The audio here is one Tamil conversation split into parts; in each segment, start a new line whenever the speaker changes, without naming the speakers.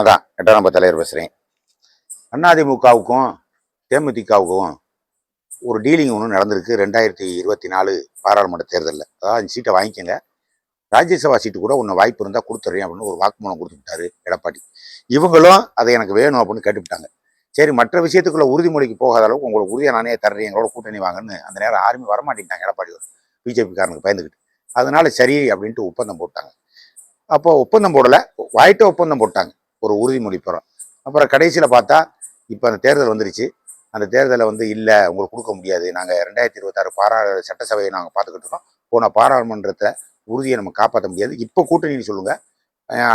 அதான் எட்டாம் நம்ம தலைவர் பேசுகிறேன் அதிமுகவுக்கும் தேமுதிகவுக்கும் ஒரு டீலிங் ஒன்று நடந்திருக்கு. ரெண்டாயிரத்தி இருபத்தி நாலு பாராளுமன்ற தேர்தலில். அதாவது அந்த சீட்டை வாங்கிக்கோங்க. ராஜ்யசபா சீட்டு கூட ஒன்று வாய்ப்பு இருந்தால் கொடுத்துட்றேன் அப்படின்னு ஒரு வாக்குமூலம் கொடுத்துட்டாரு எடப்பாடி. இவங்களும் அதை எனக்கு வேணும் அப்படின்னு கேட்டுவிட்டாங்க. சரி மற்ற விஷயத்துக்குள்ள உறுதிமொழிக்கு போகாத அளவுக்கு உங்களுக்கு உறுதியாக நானே தர்றேன். எங்களோட கூட்டணி வாங்கன்னு அந்த நேரம் ஆர்மி வரமாட்டேங்கிட்டாங்க எடப்பாடி பிஜேபிக்காரனுக்கு பயந்துக்கிட்டு அதனால சரி அப்படின்ட்டு ஒப்பந்தம் போட்டாங்க. அப்போ ஒப்பந்தம் போடலை. வாய்ட்ட ஒப்பந்தம் போட்டாங்க. ஒரு உறுதிமொழி பெறும் அப்புறம் கடைசியில் பார்த்தா இப்போ அந்த தேர்தல் வந்துருச்சு. அந்த தேர்தலில் வந்து இல்லை உங்களுக்கு கொடுக்க முடியாது. நாங்கள் ரெண்டாயிரத்தி இருபத்தாறு பாரா சட்டசபையை நாங்கள் பார்த்துக்கிட்டு இருக்கோம். போன பாராளுமன்றத்தை உறுதியை நம்ம காப்பாற்ற முடியாது. இப்போ கூட்டணின்னு சொல்லுங்கள்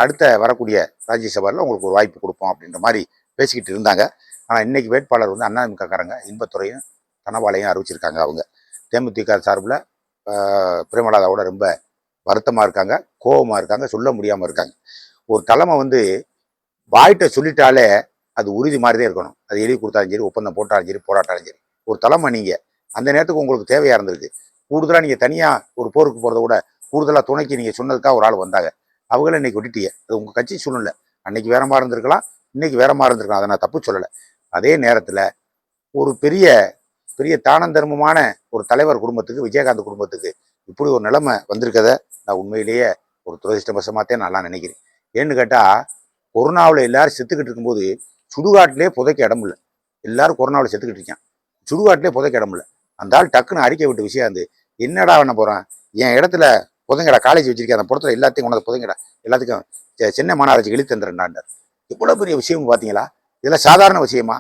அடுத்த வரக்கூடிய ராஜ்யசபாவில் உங்களுக்கு ஒரு வாய்ப்பு கொடுப்போம். அப்படின்ற மாதிரி பேசிக்கிட்டு இருந்தாங்க. ஆனால் இன்றைக்கி வேட்பாளர் வந்து அண்ணாதிமுகக்காரங்க. இன்பத்துறையும் தனபாலையும் அறிவிச்சிருக்காங்க அவங்க. தேமுதிக சார்பில் பிரேமலாதாவோட ரொம்ப வருத்தமாக இருக்காங்க கோபமாக இருக்காங்க சொல்ல முடியாமல் இருக்காங்க. ஒரு தலைமை வந்து வாய்ட்ட சொல்லிட்டாலே அது உறுதி மாதிரி தான் இருக்கணும். அது எழுதி கொடுத்தாலும் சரி ஒப்பந்தம் போட்டாலும் சரி போராட்டாலும் சரி. ஒரு தலைமை நீங்கள் அந்த நேரத்துக்கு உங்களுக்கு தேவையாக இருந்திருக்கு. கூடுதலாக நீங்கள் தனியாக ஒரு போருக்கு போகிறத விட கூடுதலாக துணைக்கு நீங்கள் சொன்னதுக்காக ஒரு ஆள் வந்தாங்க. அவங்கள இன்னைக்கு விட்டுட்டீங்க. அது உங்கள் கட்சி சூழ்நிலை. அன்னைக்கு வேற மாதிரி இருந்திருக்கலாம். இன்னைக்கு வேற மாதிரி இருந்திருக்கலாம். அதை நான் தப்பு சொல்லலை. அதே நேரத்தில் ஒரு பெரிய பெரிய தானந்தர்மமான ஒரு தலைவர் குடும்பத்துக்கு விஜயகாந்த் குடும்பத்துக்கு இப்படி ஒரு நிலைமை வந்திருக்கத நான் உண்மையிலேயே ஒரு துரதிருஷ்டவசமாகத்தே நல்லா நினைக்கிறேன். ஏன்னு கேட்டால் கொரோனாவில் எல்லாரும் செத்துக்கிட்டு இருக்கும்போது சுடுகாட்டிலே புதைக்க இடம் இல்லை. எல்லாரும் கொரோனாவில் செத்துக்கிட்டு இருக்கான் சுடுகாட்டிலே புதைக்க இடம் இல்லை. அந்த ஆள் டக்குன்னு அறிக்கை விட்டு விஷயம் வந்து என்னடா பண்ண போகிறான் என் இடத்துல புதைங்கடா காலேஜ் வச்சிருக்கேன். அந்த புறத்துல எல்லாத்தையும் கொண்டாந்து புதைங்கடா. எல்லாத்துக்கும் செ- சென்னை மாநகராட்சி இழுத்து தந்துடுறாண்டார் இவ்வளோ பெரிய விஷயம் பார்த்தீங்களா? இதெல்லாம் சாதாரண விஷயமா?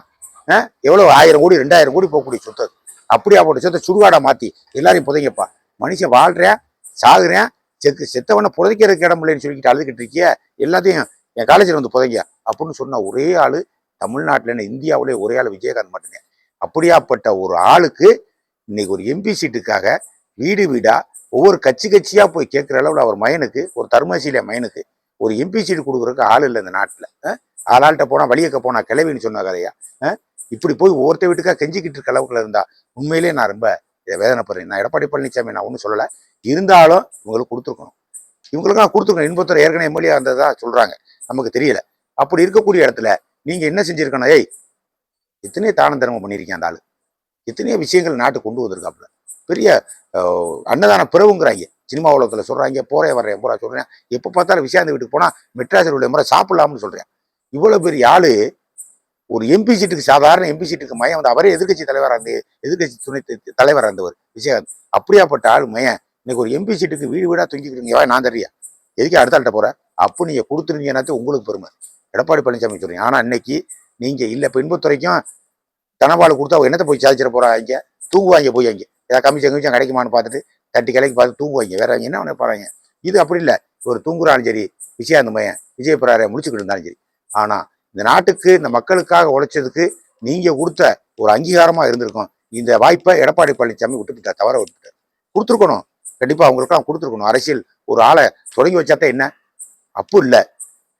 எவ்வளோ ஆயிரம் கோடி ரெண்டாயிரம் கோடி போகக்கூடிய சொத்து அப்படியா போட்டு சொத்தை சுடுகாடா மாற்றி எல்லாரையும் புதைங்கப்பா. மனுஷன் வாழ்கிறேன் சாகுறேன் செத்து செத்தவனை புதைக்கிறதுக்கு இடம் இல்லைன்னு சொல்லிக்கிட்டு அழுதுகிட்டு இருக்கிய எல்லாத்தையும் என் காலேஜில் வந்து புதைங்க. அப்படின்னு சொன்ன ஒரே ஆள் தமிழ்நாட்டில் என்ன இந்தியாவிலே ஒரே ஆள் விஜயகாந்த் மட்டுமே. அப்படியாப்பட்ட ஒரு ஆளுக்கு இன்னைக்கு ஒரு எம்பி சீட்டுக்காக வீடு வீடாக ஒவ்வொரு கட்சி கட்சியாக போய் கேட்குற அளவில் அவர் மயனுக்கு ஒரு தர்மசீலிய மயனுக்கு ஒரு எம்பி சீட்டு கொடுக்குறதுக்கு ஆள் இல்லை இந்த நாட்டில். ஆளாள்கிட்ட போனால் வழியக்க போனால் கிளவின்னு சொன்ன கதையா இப்படி போய் ஒவ்வொருத்த வீட்டுக்காக கெஞ்சிக்கிட்டு இருக்க அளவுக்குள்ள இருந்தா உண்மையிலேயே நான் ரொம்ப இதை வேதனைப்படுறேன். நான் எடப்பாடி பழனிசாமி நான் ஒன்றும் சொல்லலை. இருந்தாலும் இவங்களுக்கு கொடுத்துருக்கணும். இவங்களுக்கும் கொடுத்துருக்கணும் இன்பத்துறை ஏற்கனவே எம்எல்ஏ இருந்ததா சொல்றாங்க. நமக்கு தெரியல. அப்படி இருக்கக்கூடிய இடத்துல நீங்க என்ன செஞ்சிருக்கணும்? ஏய் எத்தனையோ தானம் தர்மம் பண்ணியிருக்கேன் அந்த ஆளு? எத்தனையோ விஷயங்கள் நாட்டு கொண்டு வந்திருக்காப்புல. பெரிய அன்னதான பிறவுங்கிறாங்க சினிமா உலகத்தில் சொல்றாங்க போறேன் வர்றேன் போறா சொல்றேன். எப்போ பார்த்தாலும் விஷயாந்த வீட்டுக்கு போனா மெட்ராஸில் உள்ள முறை சாப்பிடலாம்னு சொல்கிறேன் இவ்வளோ பெரிய ஆளு ஒரு எம்பி சீட்டுக்கு சாதாரண எம்பி சீட்டுக்கு மயம் வந்து அவரே எதிர்க்கட்சி தலைவராக இருந்து எதிர்க்கட்சி துணை தலைவராக இருந்தவர் விஜயகாந்த். அப்படியாப்பட்ட ஆள் மையம் இன்னைக்கு ஒரு எம்பி சீட்டுக்கு வீடு வீடாக தூங்கிக்கிறீங்க வா நான் தெரியா எதுக்கு அடுத்த ஆள்கிட்ட போகிறேன் அப்போ நீங்கள் கொடுத்துருந்தீங்கன்னாத்து உங்களுக்கு பெருமை. எடப்பாடி பழனிசாமி சொல்றீங்க. ஆனால் இன்னைக்கு நீங்கள் இல்லை இப்போ இன்பத்துறைக்கும் தனபால் கொடுத்தா என்னத்தை போய் சாதிச்சிட போறாங்க தூங்குவாங்க போய் அங்கே. ஏதாவது கமிச்சம் கமிச்சம் கிடைக்குமான்னு பார்த்துட்டு தட்டி கிளைக்கு பார்த்து தூங்குவாங்க. வேற என்ன பண்ண போறாங்க இது அப்படி இல்லை. ஒரு தூங்குறாலும் சரி விஜயாந்த மையன் விஜய பிராரை முடிச்சுக்கிட்டு இருந்தாலும் சரி. ஆனால் இந்த நாட்டுக்கு இந்த மக்களுக்காக உழைச்சதுக்கு நீங்கள் கொடுத்த ஒரு அங்கீகாரமாக இருந்திருக்கும். இந்த வாய்ப்பை எடப்பாடி பழனிசாமி விட்டுட்டார் தவற விட்டுட்டார். கொடுத்துருக்கணும். கண்டிப்பாக அவங்களுக்குலாம் கொடுத்துருக்கணும். அரசியல் ஒரு ஆளை தொடங்கி வச்சாத்த என்ன? அப்பு இல்லை.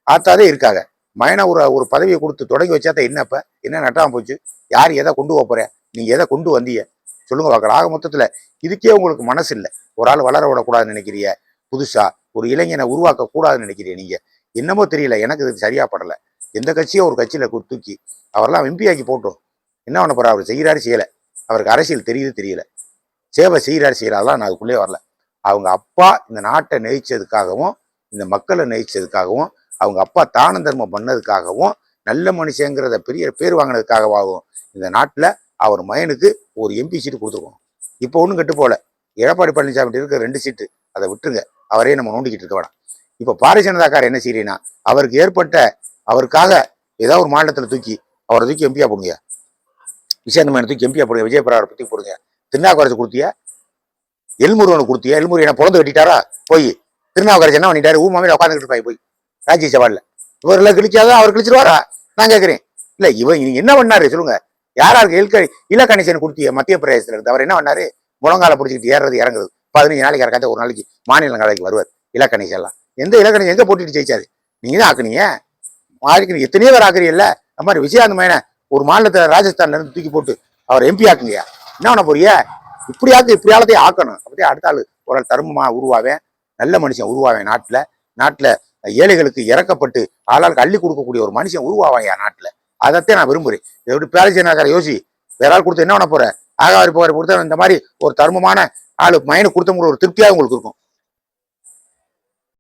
ஆத்தாதே இருக்காங்க. மயனா ஒரு ஒரு பதவியை கொடுத்து தொடங்கி வச்சாத்த என்னப்ப என்ன நட்டாம போச்சு? யார் எதை கொண்டு போக நீங்கள் எதை கொண்டு வந்தீங்க? சொல்லுங்க பார்க்கலாம். ஆக மொத்தத்தில் இதுக்கே உங்களுக்கு மனசு இல்லை. ஒரு ஆள் வளர விடக்கூடாதுன்னு நினைக்கிறீங்க புதுசாக ஒரு இளைஞனை உருவாக்க கூடாதுன்னு நினைக்கிறீங்க நீங்கள் என்னமோ தெரியல. எனக்கு இது சரியாக படலை. எந்த கட்சியோ ஒரு கட்சியில் தூக்கி அவரெல்லாம் எம்பியாக்கி போட்டோம். என்ன பண்ண போகிறார் அவர் செய்கிறாரு செய்யலை. அவருக்கு அரசியல் தெரியுது தெரியல. சேவை செய்கிறார் செய்யல நான் அதுக்குள்ளே வரல. அவங்க அப்பா இந்த நாட்டை நெயிச்சதுக்காகவும் இந்த மக்களை நெயிச்சதுக்காகவும் அவங்க அப்பா தான தர்மம் பண்ணதுக்காகவும் நல்ல மனுஷங்கிறத பெரிய பேர் வாங்கினதுக்காகவாகவும் இந்த நாட்டில் அவர் மயனுக்கு ஒரு எம்பி சீட்டு கொடுத்துருக்கோம். இப்போ ஒன்றும் கெட்டு போகல. எடப்பாடி பழனிசாமி இருக்க ரெண்டு சீட்டு அதை விட்டுருங்க. அவரே நம்ம நோண்டிக்கிட்டு இருக்க வேணாம். இப்போ பாரதிய ஜனதாக்காரர் என்ன செய்றீங்கன்னா அவருக்கு ஏற்பட்ட அவருக்காக ஏதாவது ஒரு மாநிலத்தில் தூக்கி அவரை தூக்கி எம்பியா போடுங்க. விஷயந்த தூக்கி எம்பியா போடுங்க. விஜயபிரகாரை பற்றி போடுங்க. திருநாவுக்கரசு கொடுத்தியா? எல்முருகனுக்கு கொடுத்தியா? எல்முருகன் என்ன பிறந்து கட்டிட்டாரா? போய். திருநாவுக்கரசு என்ன பண்ணிட்டாரு? ஊமாமே உட்காந்துக்கிட்டு இருப்பாய் போய். ராஜ்யசபால இவரெல்லாம் கிழிச்சாதான் அவர் கிழிச்சிருவாரா? நான் கேட்குறேன். இல்லை இவன் இவங்க என்ன பண்ணாரு? சொல்லுங்க. யாராருக்கு இலக்க இலக்கணிசன் கொடுத்திய மத்திய பிரதேசத்துல இருந்து அவர் என்ன பண்ணாரு? முழங்கால பிடிச்சிக்கிட்டு ஏறது இறங்குறது. பதினஞ்சு நாளைக்கு இறக்காத ஒரு நாளைக்கு மாநிலங்களவைக்கு வருவார் இலக்கணேசன் எல்லாம். எந்த இலக்கணி எங்கே போட்டுட்டு ஜெயிச்சாரு? நீங்க தான் ஆக்குனீங்க மாறிக்கிறீங்க எத்தனையோ பேர் ஆக்குறீங்கல்ல அது மாதிரி விஜயாந்த மேன ஒரு மாநிலத்தை ராஜஸ்தான்ல இருந்து தூக்கி போட்டு அவர் எம்பி ஆக்குங்கயா என்ன பண்ண போறிய இப்படியாக்கு இப்படி ஆளத்தையும் ஆக்கணும். அப்படியே அடுத்த ஆள் ஒரு ஆள் தர்மமா உருவாவேன். நல்ல மனுஷன் உருவாவேன் நாட்டில். நாட்டில் ஏழைகளுக்கு இறக்கப்பட்டு ஆளாளுக்கு அள்ளி கொடுக்கக்கூடிய ஒரு மனுஷன் உருவாவான் என் நாட்டில். அதைத்தான் நான் விரும்புகிறேன் எப்படி பேலஜி நகர யோசி வேற ஆள் கொடுத்து என்ன பண்ண போற? ஆகாரி போகிற கொடுத்தா இந்த மாதிரி ஒரு தர்மமான ஆளு மைனு கொடுத்தவங்களுக்கு ஒரு திருப்தியாக உங்களுக்கு இருக்கும்.